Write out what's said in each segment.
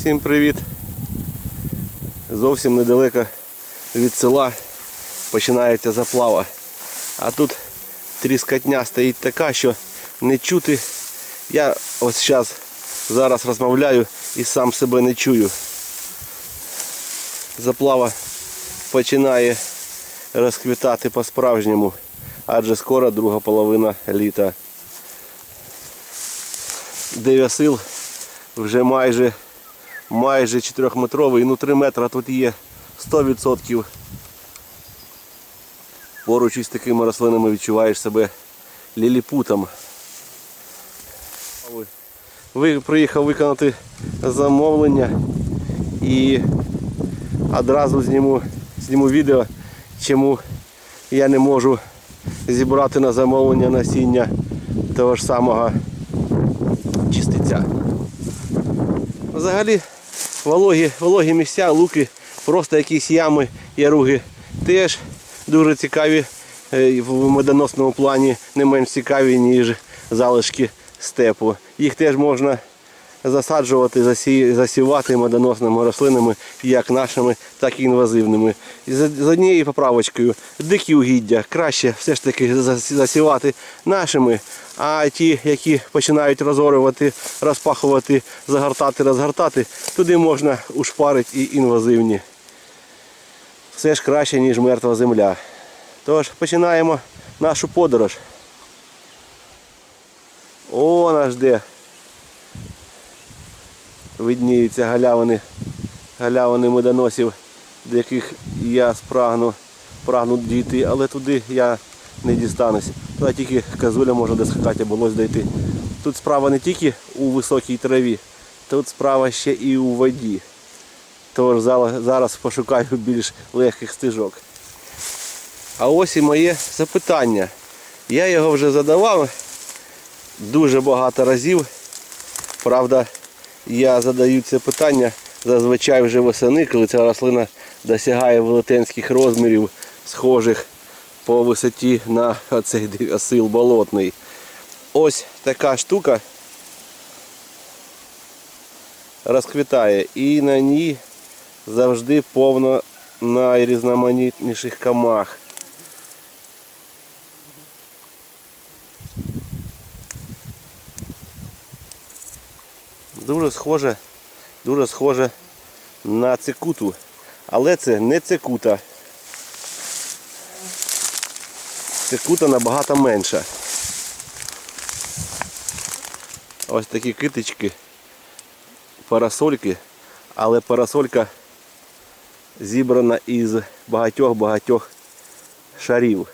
Всім привіт! Зовсім недалеко від села починається заплава. А тут тріскотня стоїть така, що не чути. Я ось зараз зараз розмовляю і сам себе не чую. Заплава починає розквітати по-справжньому, адже скоро друга половина літа. Дев'ясил вже майже майже 4-метровий, ну 3 метра тут є 100%. Поруч із такими рослинами відчуваєш себе ліліпутом. Ви приїхав виконати замовлення і одразу зніму, зніму відео, чому я не можу зібрати на замовлення насіння того ж самого чистиця. Взагалі вологі, вологі місця, луки, просто якісь ями, яруги теж дуже цікаві е, в медоносному плані, не менш цікаві, ніж залишки степу. Їх теж можна засаджувати, засі- засівати медоносними рослинами, як нашими, так і інвазивними. І з однією поправочкою, дикі угіддя краще все ж таки засівати нашими, а ті, які починають розорювати, розпахувати, загортати, розгортати, туди можна ушпарити і інвазивні. Все ж краще, ніж мертва земля. Тож починаємо нашу подорож. О, наш де. Видніються галявини, галявини медоносів, до яких я спрагну, прагну дійти, але туди я не дістанусь. Туди тільки казуля може доскакати або лось дойти. Тут справа не тільки у високій траві, тут справа ще і у воді. Тож зараз пошукаю більш легких стежок. А ось і моє запитання. Я його вже задавав дуже багато разів. Правда, я задаю це питання зазвичай вже восени, коли ця рослина досягає велетенських розмірів, схожих по висоті на цей дивосил болотний. Ось така штука розквітає і на ній завжди повно найрізноманітніших камах. Дуже схоже, дуже схоже на цикуту. Але це не цикута. Цикута набагато менша. Ось такі китички, парасольки, але парасолька зібрана із багатьох-багатьох шарів.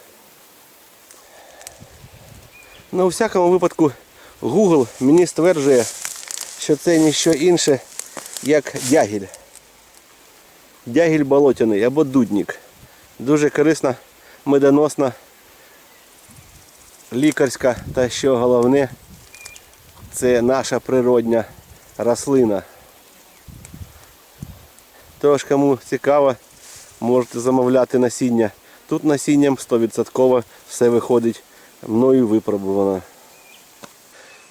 Ну, у всякому випадку Google мені стверджує, що це ніщо інше, як дягіль. Дягіль болотяний або дудник. Дуже корисна, медоносна, лікарська та що головне, це наша природня рослина. Тож, кому цікаво, можете замовляти насіння. Тут насінням 100% все виходить мною випробувано.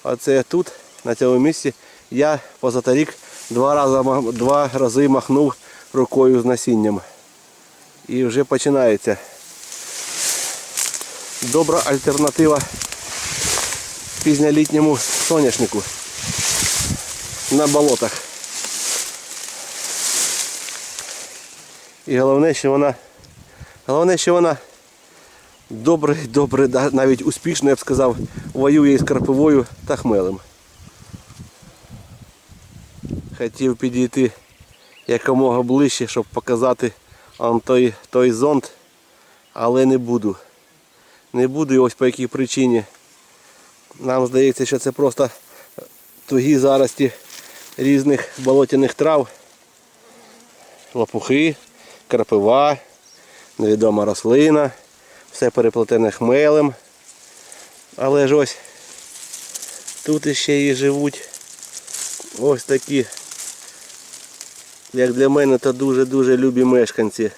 Оце тут, на цьому місці, я позаторік два рази, два рази махнув рукою з насінням. І вже починається. Добра альтернатива пізньолітньому соняшнику на болотах. І головне, що вона, головне, що вона добре, добре, навіть успішно, я б сказав, воює із карпивою та хмелем. Хотів підійти якомога ближче, щоб показати вам той, той зонт, але не буду. Не буду і ось по якій причині. Нам здається, що це просто тугі зарості різних болотяних трав, лопухи, крапива, невідома рослина, все переплетене хмелем. Але ж ось тут іще і живуть ось такі, як для мене, то дуже-дуже любі мешканці.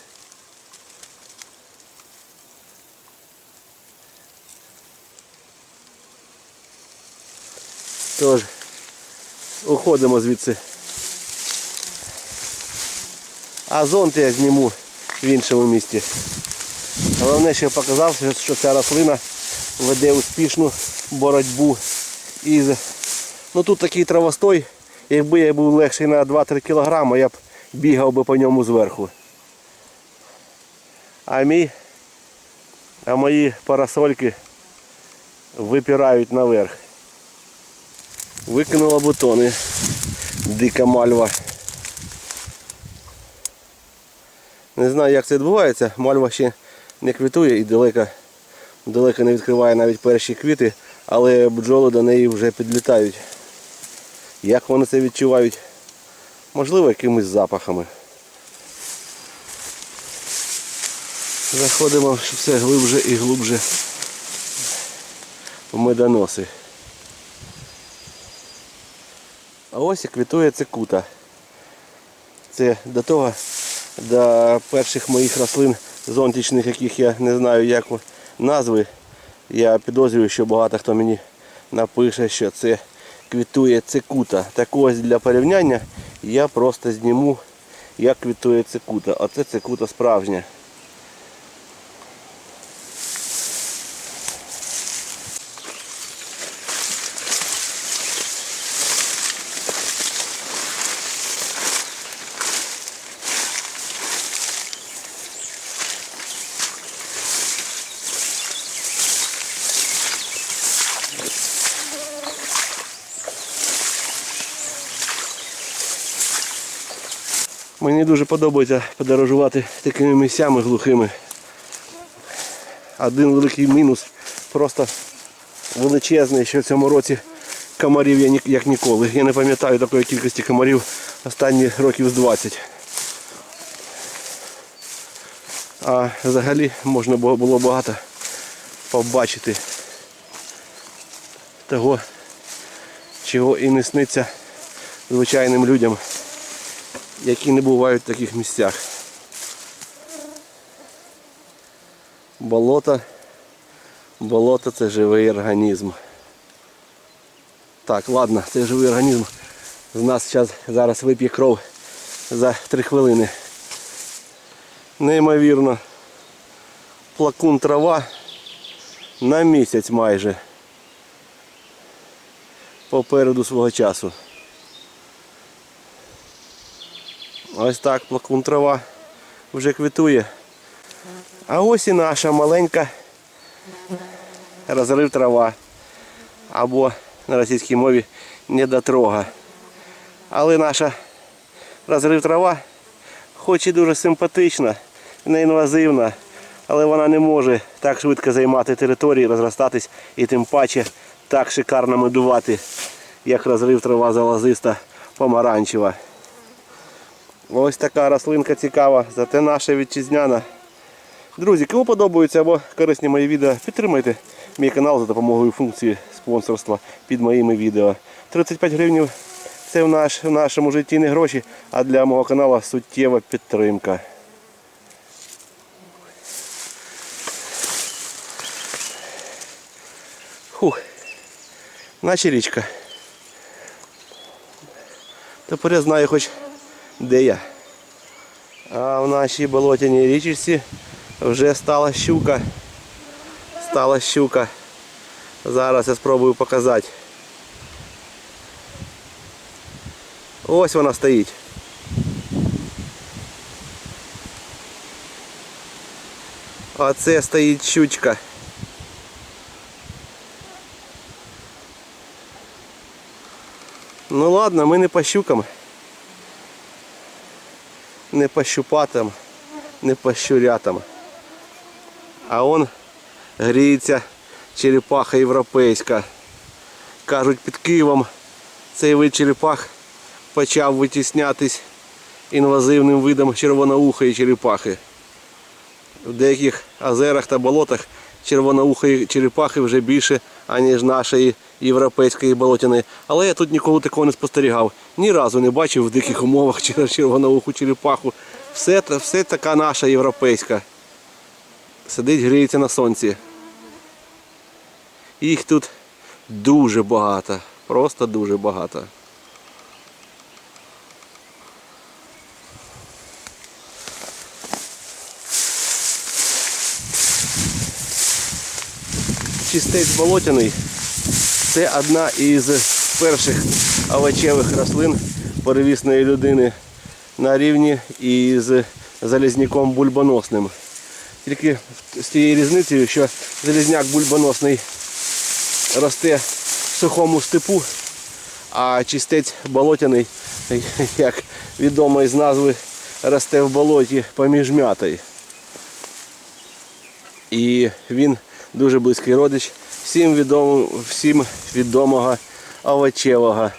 Тож, уходимо звідси А зонт я зніму в іншому місці. Головне, що я показав, що- ця рослина веде успішну боротьбу із. Ну тут такий травостой. Якби я був легший на 2-3 кг, я б бігав би по ньому зверху. А мій, а мої парасольки випирають наверх. Викинула бутони. Дика мальва. Не знаю, як це відбувається. Мальва ще не квітує і далеко, далеко не відкриває навіть перші квіти, але бджоли до неї вже підлітають. Як вони це відчувають? Можливо, якимись запахами. Заходимо все глибше і глибше в медоноси. А ось і квітує цикута. Це до того, до перших моїх рослин зонтичних, яких я не знаю як назви. Я підозрюю, що багато хто мені напише, що це квітує цикута. Так ось для порівняння я просто зніму, як квітує цикута. Оце цикута справжня. Мені дуже подобається подорожувати такими місцями глухими. Один великий мінус просто величезний, що в цьому році комарів я як ніколи. Я не пам'ятаю такої кількості комарів останні років з 20. А взагалі можна було багато побачити того, чого і не сниться звичайним людям які не бувають в таких місцях. Болото. Болото це живий організм. Так, ладно, це живий організм. З нас зараз, зараз вип'є кров за 3 хвилини. Неймовірно. Плакун трава на місяць майже. Попереду свого часу. Ось так плакун трава вже квітує. А ось і наша маленька розрив трава. Або на російській мові недотрога. Але наша розрив трава, хоч і дуже симпатична, не інвазивна, але вона не може так швидко займати території, розростатись і тим паче так шикарно медувати, як розрив трава залазиста помаранчева. Ось така рослинка цікава, зате наша вітчизняна. Друзі, кому подобаються або корисні мої відео, підтримайте мій канал за допомогою функції спонсорства під моїми відео. 35 гривень це в, наш, в нашому житті не гроші, а для мого каналу суттєва підтримка. Хух, наче річка. Тепер я знаю хоч де я. А в нашій болотяній річці вже стала щука. Стала щука. Зараз я спробую показати. Ось вона стоїть. А це стоїть щучка. Ну ладно, ми не по щукам Не по щупатам, не по щурятам. А он гріється черепаха європейська. Кажуть, під Києвом цей вид черепах почав витіснятись інвазивним видом червоноухої черепахи. В деяких озерах та болотах червоноухої черепахи вже більше, аніж нашої європейської болотяни, але я тут ніколи такого не спостерігав. Ні разу не бачив в диких умовах червоноуху черепаху. Все все така наша європейська. Сидить, гріється на сонці. Їх тут дуже багато, просто дуже багато. Чистець болотяний це одна із перших овочевих рослин перевісної людини на рівні із залізняком бульбоносним. Тільки з тією різницею, що залізняк бульбоносний росте в сухому степу, а чистець болотяний, як відомо із назви, росте в болоті поміж м'ятою. І він дуже близький родич всім, відомо, всім відомого овочевого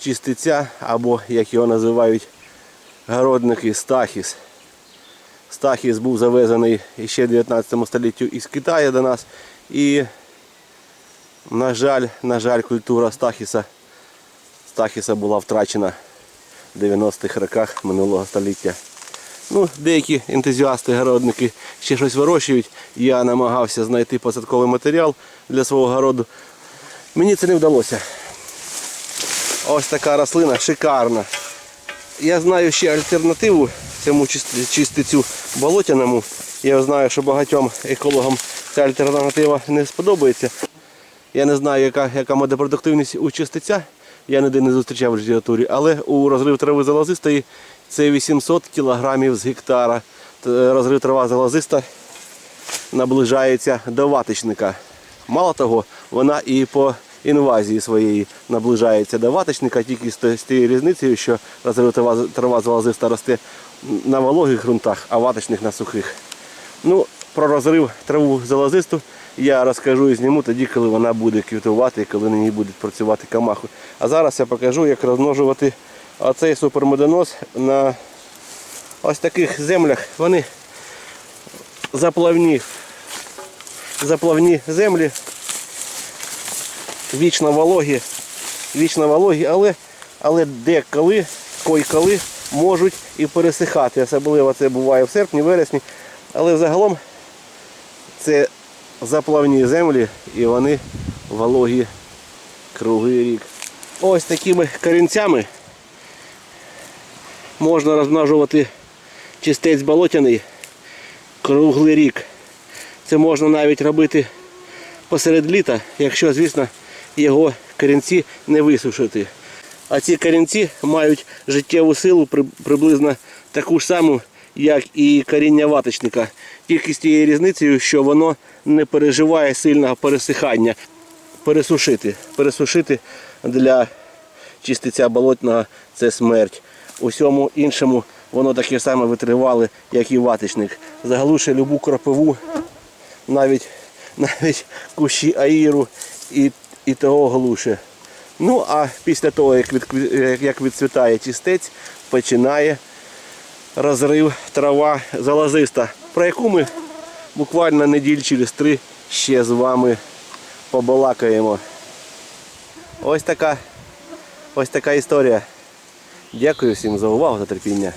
чистиця, або як його називають городники стахіс. Стахіс був завезений ще в 19 столітті із Китаю до нас. І, на жаль, на жаль, культура стахіса, стахіса була втрачена в 90-х роках минулого століття. Ну, деякі ентузіасти, городники ще щось вирощують. Я намагався знайти посадковий матеріал для свого городу. Мені це не вдалося. Ось така рослина шикарна. Я знаю ще альтернативу цьому чистицю болотяному. Я знаю, що багатьом екологам ця альтернатива не сподобається. Я не знаю, яка, яка медопродуктивність у чистиця. Я ніде не зустрічав в літературі, але у розрив трави залозистої це 800 кг з гектара. Розрив трава залозиста наближається до ваточника. Мало того, вона і по інвазії своєї наближається до ваточника, тільки з тією різницею, що розрив трава, залозиста росте на вологих ґрунтах, а ваточник на сухих. Ну, про розрив траву залозисту я розкажу і зніму тоді, коли вона буде квітувати коли на ній будуть працювати камахи. А зараз я покажу, як розмножувати оцей супермедонос на ось таких землях. Вони заплавні, заплавні землі, вічно вологі, вічно вологі, але, але деколи, кой-коли можуть і пересихати. Особливо це буває в серпні, вересні. Але взагалом це заплавні землі і вони вологі круглий рік. Ось такими корінцями можна розмножувати чистець болотяний круглий рік. Це можна навіть робити посеред літа, якщо, звісно, його корінці не висушити. А ці корінці мають життєву силу приблизно таку ж саму, як і коріння ваточника. Тільки з тією різницею, що воно не переживає сильного пересихання. Пересушити. Пересушити для чистиця болотного це смерть. Усьому іншому воно таке саме витривале, як і ваточник. Заглушує любу кропиву, навіть, навіть кущі аїру і, і того глуше. Ну а після того, як, від, як відцвітає чистець, починає розрив трава залозиста, про яку ми буквально неділь через три ще з вами побалакаємо. Ось така, ось така історія. Дякую всім за увагу, за терпіння.